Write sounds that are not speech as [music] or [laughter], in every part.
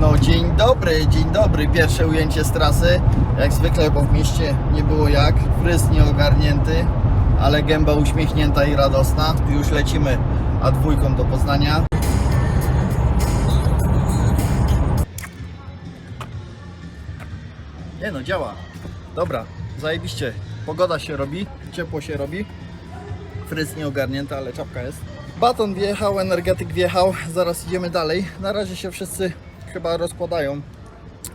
No dzień dobry, dzień dobry. Pierwsze ujęcie z trasy. Jak zwykle, bo w mieście nie było jak. Fryz nieogarnięty, ale gęba uśmiechnięta i radosna. Już lecimy A2 do Poznania. Nie no, działa. Dobra, zajebiście. Pogoda się robi, ciepło się robi. Fryz nieogarnięta, ale czapka jest. Baton wjechał, energetyk wjechał, zaraz idziemy dalej. Na razie się wszyscy chyba rozkładają,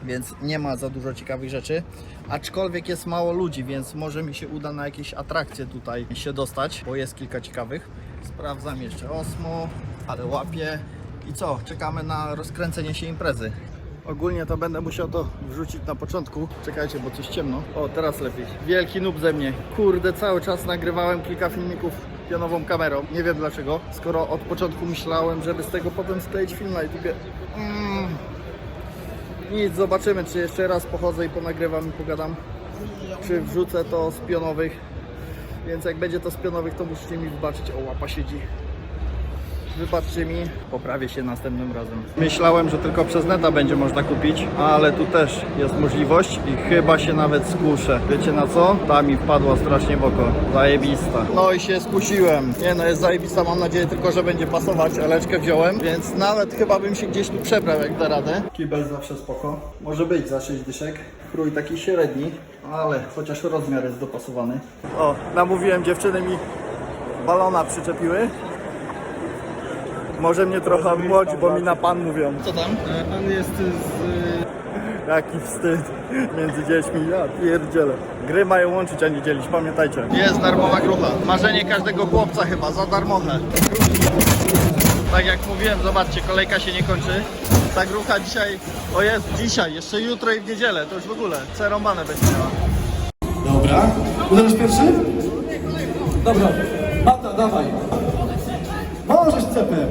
więc nie ma za dużo ciekawych rzeczy. Aczkolwiek jest mało ludzi, więc może mi się uda na jakieś atrakcje tutaj się dostać, bo jest kilka ciekawych. Sprawdzam jeszcze Osmo, ale łapię. I co? Czekamy na rozkręcenie się imprezy. Ogólnie to będę musiał to wrzucić na początku. Czekajcie, bo coś ciemno. O, teraz lepiej. Wielki noob ze mnie. Kurde, cały czas nagrywałem kilka filmików pionową kamerą. Nie wiem dlaczego. Skoro od początku myślałem, żeby z tego potem skleić film na YouTube. Mm. Nic, zobaczymy, czy jeszcze raz pochodzę i ponagrywam i pogadam. Czy wrzucę to z pionowych. Więc jak będzie to z pionowych, to musicie mi wybaczyć. O, łapa siedzi. Wybaczcie mi, poprawię się następnym razem. Myślałem, że tylko przez neta będzie można kupić, ale tu też jest możliwość i chyba się nawet skuszę. Wiecie na co? Ta mi wpadła strasznie w oko. Zajebista. No i się skusiłem. Nie no, jest zajebista, mam nadzieję tylko, że będzie pasować. Eleczkę wziąłem, więc nawet chyba bym się gdzieś tu przebrał, jak da radę. Kibel zawsze spoko. Może być za 6 dyszek. Krój taki średni, ale chociaż rozmiar jest dopasowany. O, namówiłem dziewczyny mi balona przyczepiły. Może mnie trochę młodzi, bo mi na pan mówią. Co tam? Pan jest z... [laughs] Jaki wstyd między dziećmi, ja pierdzielę. Gry mają łączyć, a nie dzielić, pamiętajcie. Jest darmowa grucha. Marzenie każdego chłopca chyba, za darmochę. Tak jak mówiłem, zobaczcie, kolejka się nie kończy. Ta grucha dzisiaj, o jest, dzisiaj, jeszcze jutro i w niedzielę, to już w ogóle, ceromane będzie miała. Dobra. Uderzysz pierwszy? Dobra. Mata, dawaj. Możesz cepem.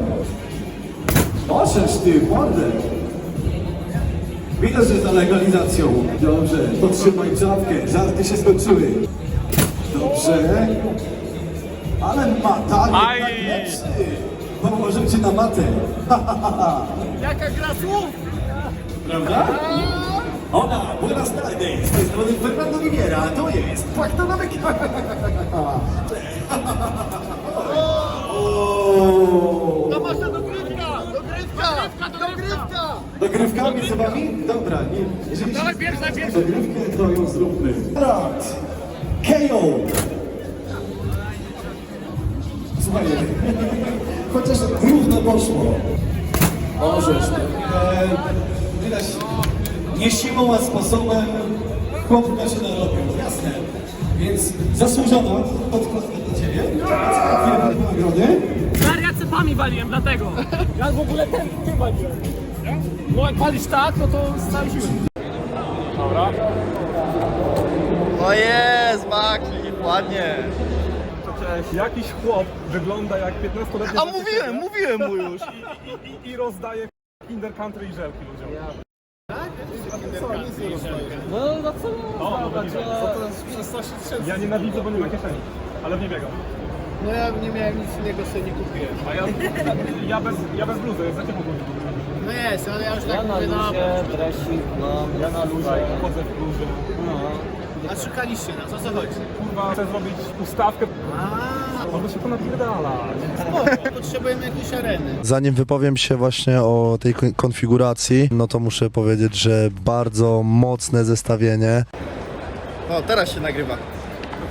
Możesz ty, mordę. Widać, że za legalizacją. Dobrze, podtrzymaj czapkę. Żarty się skończyły. Dobrze. Ale mata Aj. jednak lepszy. Położę cię na matę. Jaka gra słów! Prawda? Ona, buenas tardes, z tej strony Fernando Riviera, a to jest Pacto Nowek. [laughs] Tomasza, dogrywka! Dogrywka! Dogrywka! Dogrywka między wami? Dobra, nie. Jeżeli Dawaj pierwszy, dawaj pierwszy. Dogrywkę to ją zróbmy. Rat! KO! Słuchajcie, [laughs] chociaż równo poszło. Możesz. E, widać, nie siłą, a sposobem chłop się narobił. Jasne. Więc zasłużona podkładka dla Ciebie. Chwilę nagrody. Wariacepami waliłem, dlatego. Ja w ogóle ten, ty waliłem. No jak walisz tak, no to z całej siły. Dobra. O jest, backflip, ładnie. Jakiś chłop wygląda jak 15-letni A mówiłem, mówiłem mu już. i, i, i rozdaje Kinder Country i żelki ludziom. No, no co? O, no to nie wiem. Ja nienawidzę, bo nie ma kieszeni, ale w nie biegam. No ja nie miałem nic innego, sobie nie kupiłem. A ja, ja, bez, ja bez bluzy, jest za ciepło bluzy. No jest, ale ja już tak mówię na... Ja na luzie, chodzę w bluzie. A szukaliście nas, o co chodzi? Kurwa, chcę zrobić ustawkę. Może się to napierdala. Spoko, potrzebujemy jakiejś areny. Zanim wypowiem się właśnie o tej kon- konfiguracji, no to muszę powiedzieć, że bardzo mocne zestawienie. O, teraz się nagrywa.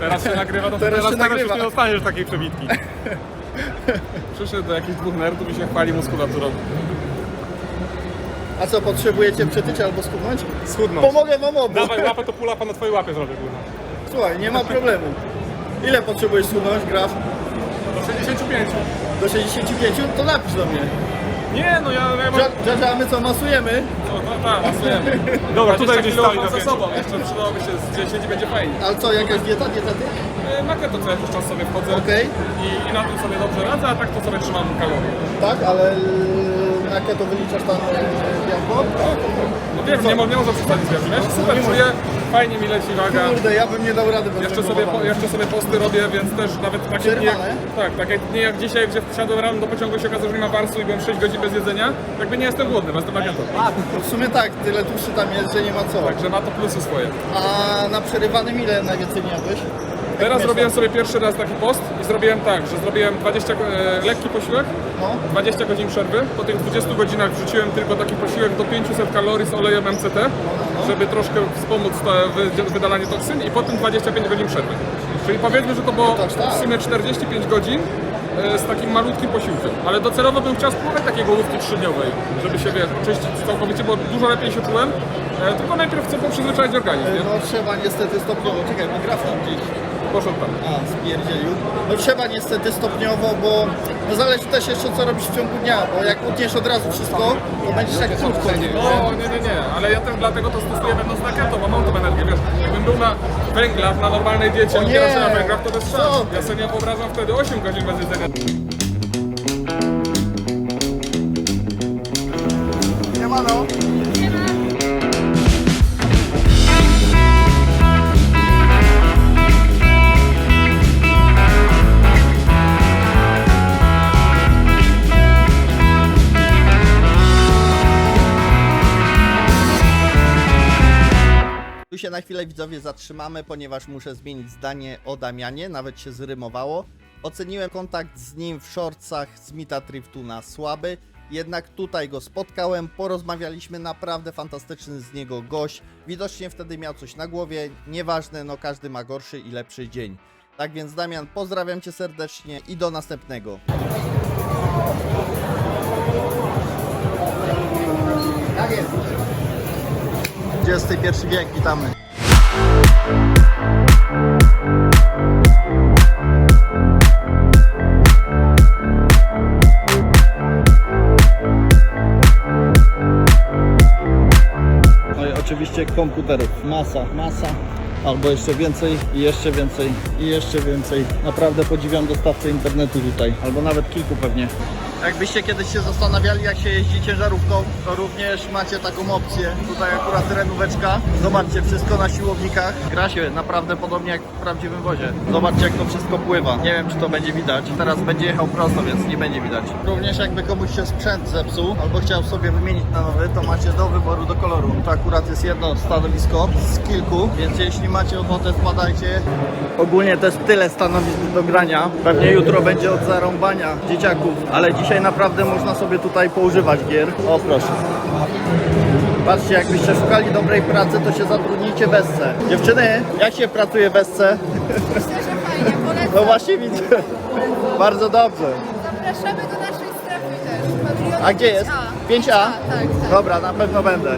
Teraz się nagrywa, to Teraz teraz, się teraz nagrywa. już nie dostaniesz takiej przebitki. [laughs] Przyszedł do jakichś dwóch nerdów i się chwali muskulaturą. A co, potrzebujecie przetyć albo skubnąć? Schudnąć. Pomogę wam obu. Dawaj łapę, to pula na twojej łapie zrobię, kurwa. Słuchaj, nie ma problemu. Ile potrzebujesz schudnąć, Graf? Do 65. Do 65? To napisz do mnie. Nie, no ja, ja mam... My co, masujemy? No, tak. Dobra, tutaj 20 gdzieś mam na za sobą, jeszcze przydałoby się z 10 i będzie fajnie. Ale co, jakaś dieta, dietety? E, Na keto co jakiś czas sobie wchodzę Okej. i, i na tym sobie dobrze radzę, a tak to sobie trzymam kalorie. Tak, ale yy, na keto wyliczasz tam yy, białko? No wiem, nie, mo- nie można przesadzić z wiatrem. Ja się super czuję, fajnie mi leci waga. Kurde, ja bym nie dał rady bez Jeszcze tego sobie, po, jeszcze sobie posty robię, więc też nawet takie dni jak, Przerwane? tak, takie dni jak dzisiaj, gdzie wsiadłem rano do pociągu i się okazało, że nie ma warsu i byłem 6 godzin bez jedzenia, jakby nie jestem głodny, bo jestem agentą. No sumie tak, tyle tłuszczy tam jest, że nie ma co. Także ma to plusy swoje. A na przerywanym ile najwięcej nie jadłeś? Teraz zrobiłem sobie pierwszy raz taki post i zrobiłem tak, że zrobiłem 20, e, lekki posiłek, No. 20 godzin przerwy. Po tych 20 godzinach wrzuciłem tylko taki posiłek do 500 kalorii z olejem MCT, żeby troszkę wspomóc to wy- wydalanie toksyn i potem 25 godzin przerwy. Czyli powiedzmy, że to było to aż tak. w sumie 45 godzin z takim malutkim posiłkiem. Ale docelowo bym chciał spróbować takiej główki trzydniowej, żeby się wiesz, oczyścić całkowicie, bo dużo lepiej się czułem. E, Tylko najpierw chcę poprzyzwyczaić organizm, nie? No trzeba niestety stopniowo, czekaj, bo graf tam gdzieś. Poszedł tam. A, spierdzielił. No trzeba niestety stopniowo, bo no zależy też jeszcze co robisz w ciągu dnia, bo jak utniesz od razu wszystko, to będziesz jak kurczę. No nie, nie, nie, ale ja też dlatego to stosuję będąc na keto, bo mam tą energię, wiesz, jakbym był na węglach, na normalnej diecie, a nie! nie na węglach, to bez szans. Ja sobie nie wyobrażam wtedy 8 godzin bez jedzenia. Siemano. Na chwilę widzowie zatrzymamy, ponieważ muszę zmienić zdanie o Damianie, nawet się zrymowało. Oceniłem kontakt z nim w shortsach z Mita Triftu na słaby, jednak tutaj go spotkałem, porozmawialiśmy, naprawdę fantastyczny z niego gość. Widocznie wtedy miał coś na głowie, nieważne, no każdy ma gorszy i lepszy dzień. Tak więc Damian, pozdrawiam Cię serdecznie i do następnego. Tak jest. XXI wiek, witamy. No i oczywiście komputerów. Masa, masa. Albo jeszcze więcej, i jeszcze więcej, i jeszcze więcej. Naprawdę podziwiam dostawcę internetu tutaj. Albo nawet kilku pewnie. Jakbyście kiedyś się zastanawiali, jak się jeździ ciężarówką, to również macie taką opcję. Tutaj akurat renóweczka. Zobaczcie, wszystko na siłownikach. Gra się naprawdę podobnie jak w prawdziwym wozie. Zobaczcie, jak to wszystko pływa. Nie wiem, czy to będzie widać. Teraz będzie jechał prosto, więc nie będzie widać. Również jakby komuś się sprzęt zepsuł, albo chciał sobie wymienić na nowy, to macie do wyboru, do koloru. To akurat jest jedno stanowisko z kilku, więc jeśli macie ochotę, wpadajcie. Ogólnie jest tyle stanowisk do grania. Pewnie jutro będzie od zarąbania dzieciaków, ale dzisiaj naprawdę można sobie tutaj poużywać gier. O proszę. Patrzcie, jakbyście szukali dobrej pracy, to się zatrudnijcie w Esce. Dziewczyny, jak się pracuje w Esce? Myślę, że fajnie, polecam. No właśnie widzę. Bardzo dobrze. Zapraszamy do naszej strefy też. A gdzie jest? 5A. 5A? Tak, tak. Dobra, na pewno będę.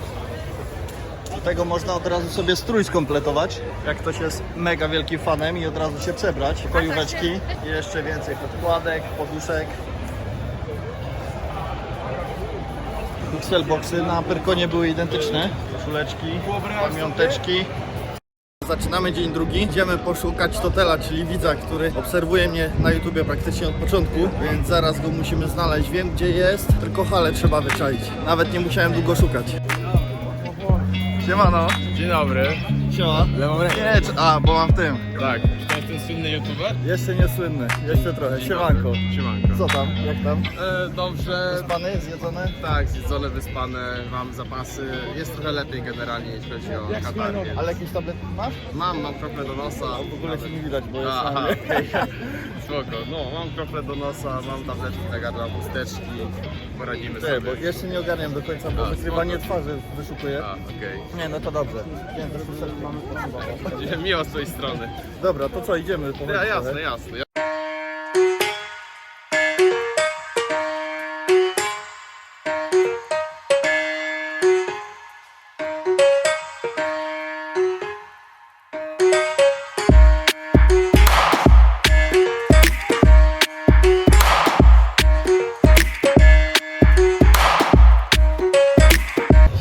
Do tego można od razu sobie strój skompletować, jak ktoś jest mega wielkim fanem i od razu się przebrać. Kojóweczki, jeszcze więcej podkładek, poduszek. Pixelboxy na Pyrkonie były identyczne. Koszuleczki, pamiąteczki. Zaczynamy dzień drugi. Idziemy poszukać Totela, czyli widza, który obserwuje mnie na YouTubie praktycznie od początku, więc zaraz go musimy znaleźć. Wiem gdzie jest, tylko halę trzeba wyczaić. Nawet nie musiałem długo szukać. Siemano. Dzień dobry. Siema. Nie, czy- a, bo mam w tym. Tak. Słynny youtuber? Jeszcze nie słynny, jeszcze trochę. Siemanko. Siemanko. Co tam, jak tam? E, dobrze. Spany, zjedzone? Tak, zjedzone, wyspane, mam zapasy. Jest trochę lepiej generalnie, jeśli chodzi o katar. więc- Ale jakieś tabletki masz? Mam, mam krople do nosa. W ogóle ci nie widać, bo jest Aha, na [laughs] okej. Spoko. No, mam krople do nosa, mam tabletki na gardła, chusteczki. Poradzimy Nie, sobie. bo jeszcze nie ogarniam do końca, bo A, wykrywanie spoko. twarzy wyszukuję. A, okej. Nie, no to dobrze. Nie, to już [laughs] mamy. Miło z twojej strony. Dobra, to co, idziemy? Pochodzić Ja, jasne, trochę? jasne.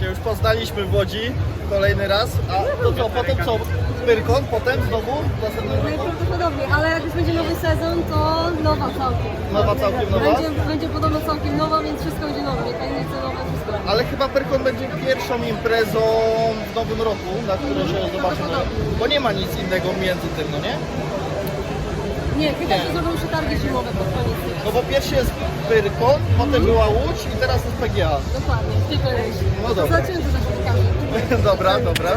Się już poznaliśmy w Łodzi kolejny raz, a to co, potem co? Pyrkon, potem znowu w następnym roku? Najprawdopodobniej, ale jak już będzie nowy sezon, to nowa całkiem. Nowa całkiem nowa? Będzie, będzie podobno całkiem nowa, więc wszystko będzie nowe. Mechanice nowe, wszystko. Ale chyba Pyrkon będzie pierwszą imprezą w nowym roku, na której się zobaczymy. Bo nie ma nic innego między tym, no nie? Nie, chyba że zrobią przetargi zimowe pod koniec. No bo pierwszy jest Pyrkon, potem była Łódź i teraz jest PGA. Dokładnie, tylko już. No dobra. To za [laughs] dobra, dobra.